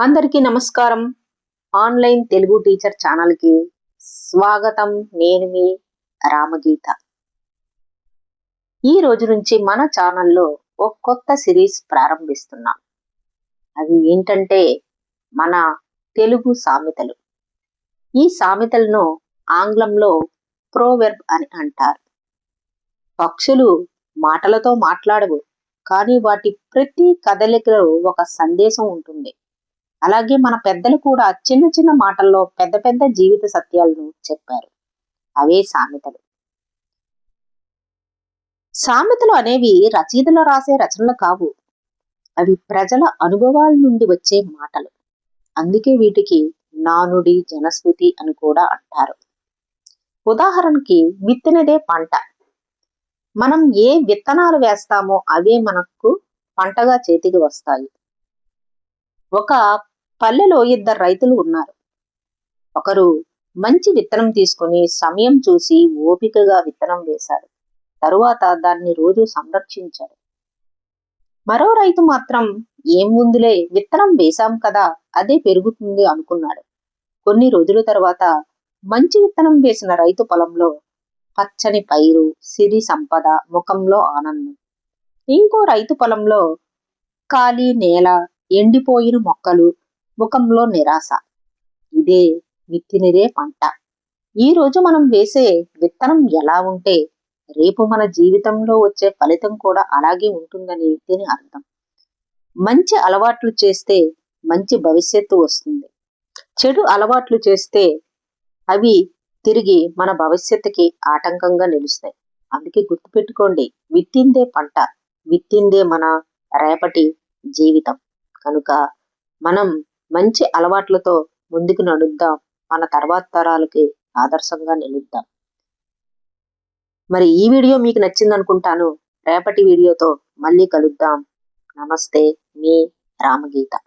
అందరికీ నమస్కారం. Online Telugu teacher ఛానల్కి స్వాగతం. నేను మీ రామగీత. ఈ రోజు నుంచి మన ఛానల్లో ఒక కొత్త సిరీస్ ప్రారంభిస్తున్నాం. అవి ఏంటంటే మన తెలుగు సామెతలు. ఈ సామెతలను ఆంగ్లంలో ప్రోవెర్బ్ అని అంటారు. పక్షులు మాటలతో మాట్లాడవు కానీ వాటి ప్రతి కదలికలో ఒక సందేశం ఉంటుంది. అలాగే మన పెద్దలు కూడా చిన్న చిన్న మాటల్లో పెద్ద పెద్ద జీవిత సత్యాలను చెప్పారు. అవే సామెతలు. సామెతలు అనేవి రచయితలు రాసే రచనలు కావు. అవి ప్రజల అనుభవాల నుండి వచ్చే మాటలు. అందుకే వీటికి నానుడి జనశ్రుతి అని కూడా అంటారు. ఉదాహరణకి విత్తనదే పంట. మనం ఏ విత్తనాలు వేస్తామో అవే మనకు పంటగా చేతికి వస్తాయి. ఒక పల్లెలో ఇద్దరు రైతులు ఉన్నారు. ఒకరు మంచి విత్తనం తీసుకుని సమయం చూసి ఓపికగా విత్తనం వేశాడు తరువాత దాన్ని రోజు సంరక్షించాడు మరో రైతు మాత్రం ఏం ముందులే విత్తనం వేశాం కదా అదే పెరుగుతుంది అనుకున్నాడు. కొన్ని రోజుల తర్వాత మంచి విత్తనం వేసిన రైతు పొలంలో పచ్చని పైరు సిరి సంపద ముఖంలో ఆనందం. ఇంకో రైతు పొలంలో ఖాళీ నేల ఎండిపోయిన మొక్కలు ముఖంలో నిరాశ. ఇదే విత్తినదే పంట. ఈ రోజు మనం వేసే విత్తనం ఎలా ఉంటే రేపు మన జీవితంలో వచ్చే ఫలితం కూడా అలాగే ఉంటుందని దీని అర్థం. మంచి అలవాట్లు చేస్తే మంచి భవిష్యత్తు వస్తుంది. చెడు అలవాట్లు చేస్తే అవి తిరిగి మన భవిష్యత్తుకి ఆటంకంగా నిలుస్తాయి. అందుకే గుర్తుపెట్టుకోండి విత్తిందే పంట విత్తిందే మన రేపటి జీవితం. కనుక మనం మంచి అలవాట్లతో ముందుకు నడుద్దాం. మన తర్వాత తరాలకి ఆదర్శంగా నిలుద్దాం. మరి ఈ వీడియో మీకు నచ్చింది అనుకుంటాను రేపటి వీడియోతో మళ్ళీ కలుద్దాం. నమస్తే మీ రామగీత.